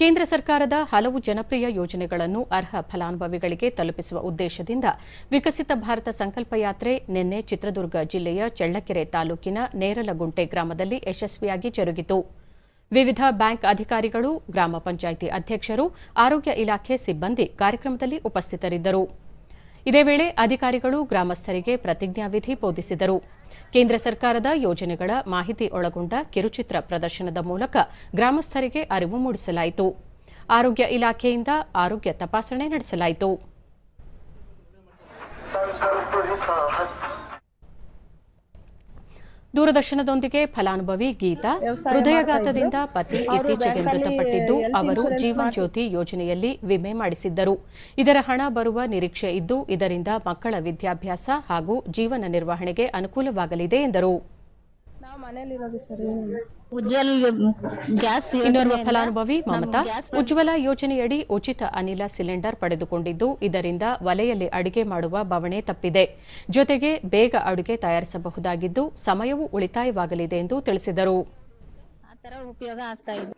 ಕೇಂದ್ರ ಸರ್ಕಾರದ ಹಲವು ಜನಪ್ರಿಯ ಯೋಜನೆಗಳನ್ನು ಅರ್ಹ ಫಲಾನುಭವಿಗಳಿಗೆ ತಲುಪಿಸುವ ಉದ್ದೇಶದಿಂದ ವಿಕಸಿತ ಭಾರತ ಸಂಕಲ್ಪ ಯಾತ್ರೆ ನಿನ್ನೆ ಚಿತ್ರದುರ್ಗ ಜಿಲ್ಲೆಯ ಚಳ್ಳಕೆರೆ ತಾಲೂಕಿನ ನೇರಲಗುಂಟೆ ಗ್ರಾಮದಲ್ಲಿ ಯಶಸ್ವಿಯಾಗಿ ಜರುಗಿತು. ವಿವಿಧ ಬ್ಯಾಂಕ್ ಅಧಿಕಾರಿಗಳು, ಗ್ರಾಮ ಪಂಚಾಯಿತಿ ಅಧ್ಯಕ್ಷರು, ಆರೋಗ್ಯ ಇಲಾಖೆ ಸಿಬ್ಬಂದಿ ಕಾರ್ಯಕ್ರಮದಲ್ಲಿ ಉಪಸ್ಥಿತರಿದ್ದರು. ಇದೇ ವೇಳೆ ಅಧಿಕಾರಿಗಳು ಗ್ರಾಮಸ್ಥರಿಗೆ ಪ್ರತಿಜ್ಞಾವಿಧಿ ಬೋಧಿಸಿದರು. ಕೇಂದ್ರ ಸರ್ಕಾರದ ಯೋಜನೆಗಳ ಮಾಹಿತಿ ಒಳಗೊಂಡ ಕಿರುಚಿತ್ರ ಪ್ರದರ್ಶನದ ಮೂಲಕ ಗ್ರಾಮಸ್ಥರಿಗೆ ಅರಿವು ಮೂಡಿಸಲಾಯಿತು. ಆರೋಗ್ಯ ಇಲಾಖೆಯಿಂದ ಆರೋಗ್ಯ ತಪಾಸಣೆ ನಡೆಸಲಾಯಿತು. ದೂರದರ್ಶನದೊಂದಿಗೆ ಫಲಾನುಭವಿ ಗೀತಾ ಹೃದಯಘಾತದಿಂದ ಪತಿ ಇತ್ತೀಚೆಗೆ ಮೃತಪಟ್ಟಿದ್ದು ಅವರು ಜೀವನ್ ಜ್ಯೋತಿ ಯೋಜನೆಯಲ್ಲಿ ವಿಮೆ ಮಾಡಿಸಿದ್ದರು. ಇದರ ಹಣ ಬರುವ ನಿರೀಕ್ಷೆ ಇದ್ದು ಇದರಿಂದ ಮಕ್ಕಳ ವಿದ್ಯಾಭ್ಯಾಸ ಹಾಗೂ ಜೀವನ ನಿರ್ವಹಣೆಗೆ ಅನುಕೂಲವಾಗಲಿದೆ ಎಂದರು. ಉಜ್ವಲ್ ಗ್ಯಾಸ್ ಇನ್ನೋರ್ವ ಫಲಾನುಭವಿ ಮಮತಾ ಉಜ್ವಲ ಯೋಜನೆಯಡಿ ಉಚಿತ ಅನಿಲ ಸಿಲಿಂಡರ್ ಪಡೆದುಕೊಂಡಿದ್ದು ಇದರಿಂದ ಒಲೆಯಲ್ಲಿ ಅಡುಗೆ ಮಾಡುವ ಬವಣೆ ತಪ್ಪಿದೆ. ಜೊತೆಗೆ ಬೇಗ ಅಡುಗೆ ತಯಾರಿಸಬಹುದಾಗಿದ್ದು ಸಮಯವೂ ಉಳಿತಾಯವಾಗಲಿದೆ ಎಂದು ತಿಳಿಸಿದರು. ಆ ತರ ಉಪಯೋಗ ಆಗ್ತಾ ಇತ್ತು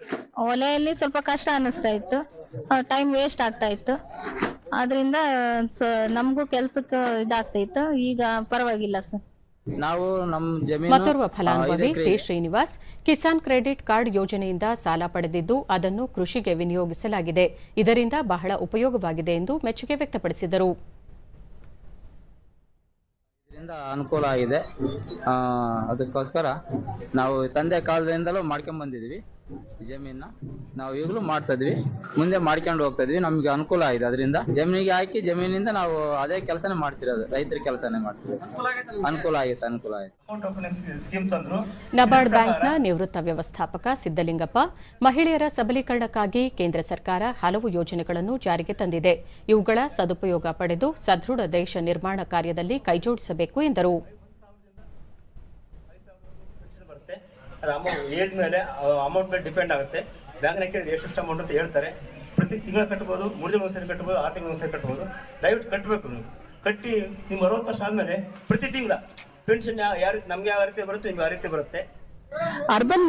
ಒಲೆಯಲ್ಲಿ ಸ್ವಲ್ಪ ಕಷ್ಟ ಅನ್ನಿಸ್ತಾ ಇತ್ತು. ಟೈಮ್ ವೇಸ್ಟ್ ಆಗ್ತಾ ಇತ್ತು. ಆದ್ರಿಂದ ನಮಗೂ ಕೆಲ್ಸಕ್ಕೆ ಇದಾಗ್ತಾ ಇತ್ತು. ಈಗ ಪರವಾಗಿಲ್ಲ ಸರ್. ನಾವು ನಮ್ಮ ಜಮೀನು ಮತ್ತೋರ್ವ ಫಲಾನುಭವಿ T Srinivas Kisan credit card ಯೋಜನೆಯಿಂದ ಸಾಲ ಪಡೆದಿದ್ದು ಅದನ್ನು ಕೃಷಿಗೆ ವಿನಿಯೋಗಿಸಲಾಗಿದೆ. ಇದರಿಂದ ಬಹಳ ಉಪಯೋಗವಾಗಿದೆ ಎಂದು ಮೆಚ್ಚುಗೆ ವ್ಯಕ್ತಪಡಿಸಿದರು. ಅನುಕೂಲ ಆಗಿದೆ. ಅದಕ್ಕೋಸ್ಕರ ನಾವು ತಂದೆ ಕಾಲದಿಂದಲೂ ಮಾಡ್ಕೊಂಡ್ ಬಂದಿದೀವಿ ಜಮೀನ ನಾವು ಈಗಲೂ ಮಾಡ್ತಾ ಇದ್ವಿ. ಮುಂದೆ ಮಾಡ್ಕೊಂಡು ಹೋಗ್ತಾ ಇದ್ವಿ. ನಮ್ಗೆ ಅನುಕೂಲ ಆಗಿದೆ. ಅದರಿಂದ ಜಮೀನಿಗೆ ಹಾಕಿ ಜಮೀನಿಂದ ನಾವು ಅದೇ ಕೆಲಸನೇ ಮಾಡ್ತಿರೋದು. ರೈತರ ಕೆಲಸನೇ ಮಾಡ್ತಿರೋದು. ಅನುಕೂಲ ಆಗಿತ್ತು ಅನುಕೂಲ ತಂದ್ರು. ನಬಾರ್ಡ್ ಬ್ಯಾಂಕ್ನ ನಿವೃತ್ತ ವ್ಯವಸ್ಥಾಪಕ ಸಿದ್ದಲಿಂಗಪ್ಪ ಮಹಿಳೆಯರ ಸಬಲೀಕರಣಕ್ಕಾಗಿ ಕೇಂದ್ರ ಸರ್ಕಾರ ಹಲವು ಯೋಜನೆಗಳನ್ನು ಜಾರಿಗೆ ತಂದಿದೆ. ಇವುಗಳ ಸದುಪಯೋಗ ಪಡೆದು ಸದೃಢ ದೇಶ ನಿರ್ಮಾಣ ಕಾರ್ಯದಲ್ಲಿ ಕೈಜೋಡಿಸಬೇಕು ಎಂದರು. ಅದು ಅಮೌಂಟ್ ಏಜ್ ಮೇಲೆ ಅಮೌಂಟ್ ಮೇಲೆ ಡಿಪೆಂಡ್ ಆಗುತ್ತೆ. ಬ್ಯಾಂಕ್ನ ಕೇಳಿದ್ರೆ ಎಷ್ಟು ಅಮೌಂಟ್ ಅಂತ ಹೇಳ್ತಾರೆ. ಪ್ರತಿ ತಿಂಗಳು ಕಟ್ಬೋದು ಮೂರು ದಿನ ಒಂದ್ಸರಿ ಕಟ್ಬೋದು ಆರು ತಿಂಗಳು ಒಂದ್ಸರಿ ಕಟ್ಬೋದು. ದಯವಿಟ್ಟು ಕಟ್ಟಬೇಕು ನೀವು. ಕಟ್ಟಿ ನಿಮ್ಮ ಅರವತ್ತು ವರ್ಷ ಆದಮೇಲೆ ಪ್ರತಿ ತಿಂಗಳ ಪೆನ್ಷನ್ ಯಾವ ರೀತಿ ನಮ್ಗೆ ಯಾವ ರೀತಿ ಬರುತ್ತೆ ನಿಮ್ಗೆ ಯಾವ ರೀತಿ ಬರುತ್ತೆ. ಅರ್ಬನ್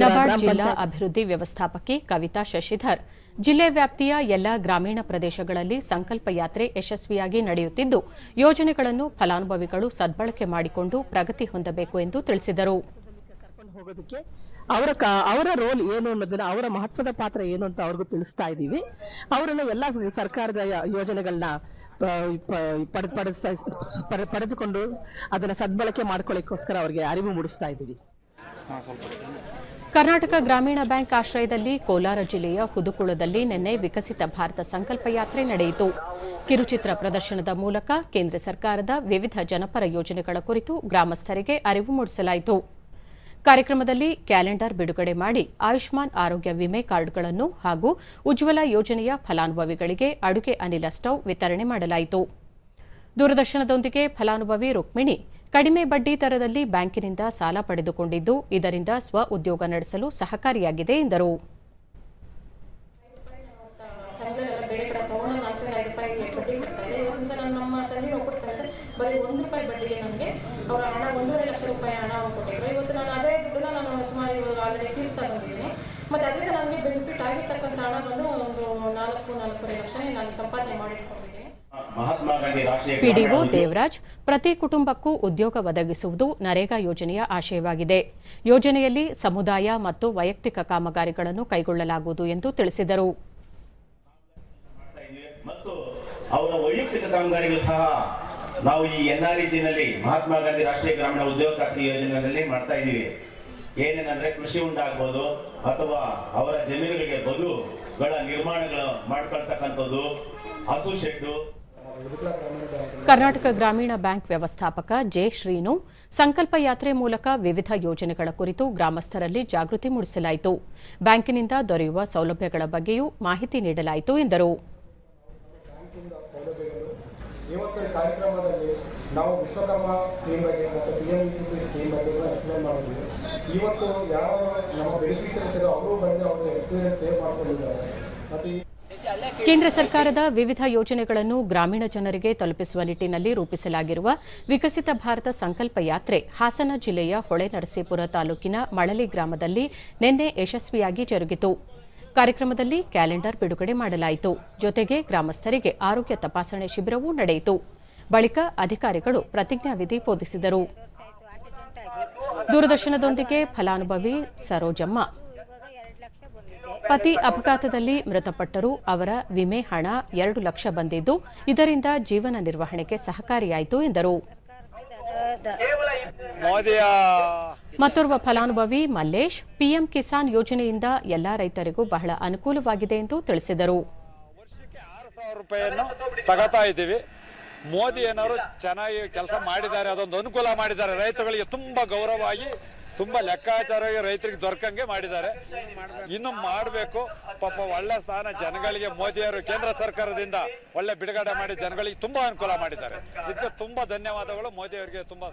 ನಬಾರ್ಡ್ ಜಿಲ್ಲಾ ಅಭಿವೃದ್ಧಿ ವ್ಯವಸ್ಥಾಪಕಿ ಕವಿತಾ ಶಶಿಧರ್. ಜಿಲ್ಲೆ ವ್ಯಾಪ್ತಿಯ ಎಲ್ಲ ಗ್ರಾಮೀಣ ಪ್ರದೇಶಗಳಲ್ಲಿ ಸಂಕಲ್ಪ ಯಾತ್ರೆ ಯಶಸ್ವಿಯಾಗಿ ನಡೆಯುತ್ತಿದ್ದು ಯೋಜನೆಗಳನ್ನು ಫಲಾನುಭವಿಗಳು ಸದ್ಬಳಕೆ ಮಾಡಿಕೊಂಡು ಪ್ರಗತಿ ಹೊಂದಬೇಕು ಎಂದು ತಿಳಿಸಿದರು. ಹೋಗೋದಕ್ಕೆ ಅವರ ಕ- ಅವರ ರೋಲ್ ಏನು ಅನ್ನೋದನ್ನ ಅವರ ಮಹತ್ವದ ಪಾತ್ರ ಏನು ಅಂತ ಅವ್ರಿಗೂ ತಿಳಿಸ್ತಾ ಇದ್ದೀವಿ. ಅವರನ್ನ ಎಲ್ಲಾ ಸರ್ಕಾರದ ಯ- ಯೋಜನೆಗಳನ್ನ ಪಡೆದು ಪಡೆದು ಪಡೆದುಕೊಂಡು ಅದನ್ನ ಸದ್ಬಳಕೆ ಮಾಡ್ಕೊಳ್ಳಿಕ್ಕೋಸ್ಕರ ಅವರಿಗೆ ಅರಿವು ಮೂಡಿಸ್ತಾ ಇದ್ದೀವಿ. ಕರ್ನಾಟಕ ಗ್ರಾಮೀಣ ಬ್ಯಾಂಕ್ ಆಶ್ರಯದಲ್ಲಿ ಕೋಲಾರ ಜಿಲ್ಲೆಯ ಹುದುಕುಳದಲ್ಲಿ ನಿನ್ನೆ ವಿಕಸಿತ ಭಾರತ ಸಂಕಲ್ಪ ಯಾತ್ರೆ ನಡೆಯಿತು. ಕಿರುಚಿತ್ರ ಪ್ರದರ್ಶನದ ಮೂಲಕ ಕೇಂದ್ರ ಸರ್ಕಾರದ ವಿವಿಧ ಜನಪರ ಯೋಜನೆಗಳ ಕುರಿತು ಗ್ರಾಮಸ್ಥರಿಗೆ ಅರಿವು ಮೂಡಿಸಲಾಯಿತು. ಕಾರ್ಯಕ್ರಮದಲ್ಲಿ ಕ್ಯಾಲೆಂಡರ್ ಬಿಡುಗಡೆ ಮಾಡಿ ಆಯುಷ್ಮಾನ್ ಆರೋಗ್ಯ ವಿಮೆ ಕಾರ್ಡ್ಗಳನ್ನು ಹಾಗೂ ಉಜ್ವಲ ಯೋಜನೆಯ ಫಲಾನುಭವಿಗಳಿಗೆ ಅಡುಗೆ ಅನಿಲ ಸ್ಟೌವ್ ವಿತರಣೆ ಮಾಡಲಾಯಿತು. ದೂರದರ್ಶನದೊಂದಿಗೆ ಫಲಾನುಭವಿ ರುಕ್ಮಿಣಿ ಕಡಿಮೆ ಬಡ್ಡಿ ದರದಲ್ಲಿ ಬ್ಯಾಂಕಿನಿಂದ ಸಾಲ ಪಡೆದುಕೊಂಡಿದ್ದು, ಇದರಿಂದ ಸ್ವ ಉದ್ಯೋಗ ನಡೆಸಲು ಸಹಕಾರಿಯಾಗಿದೆ ಎಂದರು. ಬಡ್ಡಿ ಕೊಡ್ತಾರೆ ಒಂದು ಸಲ ನಮ್ಮ ಸಂಘ ಒಬ್ಬರು ಸಂಘ ಬರೀ ಒಂದು ರೂಪಾಯಿ ಬಡ್ಡಿಗೆ ನಮಗೆ ಅವರ ಹಣ ಒಂದೂವರೆ ಲಕ್ಷ ರೂಪಾಯಿ ಹಣ ಕೊಟ್ಟಿದ್ರು. ಇವತ್ತು ನಾನು ಅದೇ ದುಡ್ಡನ್ನ ನಾನು ಸುಮಾರು ಇವಾಗ ಆಲ್ರೆಡಿ ತೀರಿಸ್ತಾ ಬಂದಿದ್ದೀನಿ. ಮತ್ತು ಅದರಿಂದ ನನಗೆ ಬೆನಿಫಿಟ್ ಆಗಿರ್ತಕ್ಕಂಥ ಹಣ ಬಂದು ಒಂದು ನಾಲ್ಕು ನಾಲ್ಕೂವರೆ ಲಕ್ಷನೇ ನಾನು ಸಂಪಾದನೆ ಮಾಡಿಟ್ಕೊಂಡಿದ್ದೀನಿ. ಪಿಡಿಒ ದೇವರಾಜ್ ಪ್ರತಿ ಕುಟುಂಬಕ್ಕೂ ಉದ್ಯೋಗ ಒದಗಿಸುವುದು ನರೇಗಾ ಯೋಜನೆಯ ಆಶಯವಾಗಿದೆ. ಯೋಜನೆಯಲ್ಲಿ ಸಮುದಾಯ ಮತ್ತು ವೈಯಕ್ತಿಕ ಕಾಮಗಾರಿಗಳನ್ನು ಕೈಗೊಳ್ಳಲಾಗುವುದು ಎಂದು ತಿಳಿಸಿದರು. ಅವರ ವೈಯಕ್ತಿಕ ಕಾಮಗಾರಿಗಳು ಸಹ ನಾವು ಈ ಎನ್ ಆರ್ ಇಜಿನಲ್ಲಿ ಮಹಾತ್ಮ ಗಾಂಧಿ ರಾಷ್ಟ್ರೀಯ ಗ್ರಾಮೀಣ ಉದ್ಯೋಗ ಖಾತ್ರಿ ಯೋಜನೆಗಳಲ್ಲಿ ಮಾಡ್ತಾ ಇದ್ದೀವಿ. ಏನೇನಂದ್ರೆ ಕೃಷಿ ಉಂಡಾಗ್ಬೋದು ಅಥವಾ ಅವರ ಜಮೀನುಗಳಿಗೆ ಬದುಗಳ ನಿರ್ಮಾಣಗಳು ಮಾಡ್ಕೊಳ್ತಕ್ಕಂಥದ್ದು, ಹಸು ಶೆಡ್ಡು. ಕರ್ನಾಟಕ ಗ್ರಾಮೀಣ ಬ್ಯಾಂಕ್ ವ್ಯವಸ್ಥಾಪಕ ಜೆ ಶ್ರೀನು, ಸಂಕಲ್ಪ ಯಾತ್ರೆ ಮೂಲಕ ವಿವಿಧ ಯೋಜನೆಗಳ ಕುರಿತು ಗ್ರಾಮಸ್ಥರಲ್ಲಿ ಜಾಗೃತಿ ಮೂಡಿಸಲಾಯಿತು. ಬ್ಯಾಂಕಿನಿಂದ ದೊರೆಯುವ ಸೌಲಭ್ಯಗಳ ಬಗ್ಗೆಯೂ ಮಾಹಿತಿ ನೀಡಲಾಯಿತು ಎಂದರು. ಕಾರ್ಯಕ್ರಮದಲ್ಲಿ ನಾವು ವಿಶ್ವಕರ್ಮ ಸ್ಕೀಮ್ ಬಗ್ಗೆ ಮತ್ತು P M C P scheme ಬಗ್ಗೆ ಎಕ್ಸ್ಪ್ಲೇನ್ ಮಾಡಿದ್ವಿ. ಇವತ್ತು ಯಾವ ನಮ್ಮ ಬೆನಿಫಿಷರೀಸ್ ಇರೋ ಅವರು ಬಂದು ಅವರು ಎಕ್ಸ್ಪೀರಿಯನ್ಸ್ ಸೇವ್ ಮಾಡ್ಕೊಂಡಿದ್ದಾರೆ. ಮತ್ತು ಕೇಂದ್ರ ಸರ್ಕಾರದ ವಿವಿಧ ಯೋಜನೆಗಳನ್ನು ಗ್ರಾಮೀಣ ಜನರಿಗೆ ತಲುಪಿಸುವ ನಿಟ್ಟಿನಲ್ಲಿ ರೂಪಿಸಲಾಗಿರುವ ವಿಕಸಿತ ಭಾರತ ಸಂಕಲ್ಪ ಯಾತ್ರೆ ಹಾಸನ ಜಿಲ್ಲೆಯ ಹೊಳೆನರಸೀಪುರ ತಾಲೂಕಿನ ಮಳಲಿ ಗ್ರಾಮದಲ್ಲಿ ನಿನ್ನೆ ಯಶಸ್ವಿಯಾಗಿ ಜರುಗಿತು. ಕಾರ್ಯಕ್ರಮದಲ್ಲಿ ಕ್ಯಾಲೆಂಡರ್ ಬಿಡುಗಡೆ ಮಾಡಲಾಯಿತು. ಜೊತೆಗೆ ಗ್ರಾಮಸ್ಥರಿಗೆ ಆರೋಗ್ಯ ತಪಾಸಣೆ ಶಿಬಿರವೂ ನಡೆಯಿತು. ಬಳಿಕ ಅಧಿಕಾರಿಗಳು ಪ್ರತಿಜ್ಞಾವಿಧಿ ಬೋಧಿಸಿದರು. ದೂರದರ್ಶನದೊಂದಿಗೆ ಫಲಾನುಭವಿ ಸರೋಜಮ್ಮ. ಪತಿ ಅಪಘಾತದಲ್ಲಿ ಮೃತಪಟ್ಟರು, ಅವರ ವಿಮೆ ಹಣ ಎರಡು ಲಕ್ಷ ಬಂದಿದ್ದು, ಇದರಿಂದ ಜೀವನ ನಿರ್ವಹಣೆಗೆ ಸಹಕಾರಿಯಾಯಿತು ಎಂದರು. ಮತ್ತೋರ್ವ ಫಲಾನುಭವಿ ಮಲ್ಲೇಶ್, ಪಿಎಂ ಕಿಸಾನ್ ಯೋಜನೆಯಿಂದ ಎಲ್ಲ ರೈತರಿಗೂ ಬಹಳ ಅನುಕೂಲವಾಗಿದೆ ಎಂದು ತಿಳಿಸಿದರು. ಮೋದಿ ಏನಾದ್ರು ಚೆನ್ನಾಗಿ ಕೆಲಸ ಮಾಡಿದ್ದಾರೆ, ಅದೊಂದು ಅನುಕೂಲ ಮಾಡಿದ್ದಾರೆ. ರೈತಗಳಿಗೆ ತುಂಬಾ ಗೌರವವಾಗಿ, ತುಂಬಾ ಲೆಕ್ಕಾಚಾರವಾಗಿ ರೈತರಿಗೆ ದೊರಕಂಗೆ ಮಾಡಿದ್ದಾರೆ. ಇನ್ನು ಮಾಡಬೇಕು. ಪಾಪ ಒಳ್ಳೆ ಸ್ಥಾನ ಜನಗಳಿಗೆ, ಮೋದಿಯವರು ಕೇಂದ್ರ ಸರ್ಕಾರದಿಂದ ಒಳ್ಳೆ ಬಿಡುಗಡೆ ಮಾಡಿ ಜನಗಳಿಗೆ ತುಂಬಾ ಅನುಕೂಲ ಮಾಡಿದ್ದಾರೆ. ಇದಕ್ಕೆ ತುಂಬಾ ಧನ್ಯವಾದಗಳು. ಮೋದಿಯವರಿಗೆ ತುಂಬಾ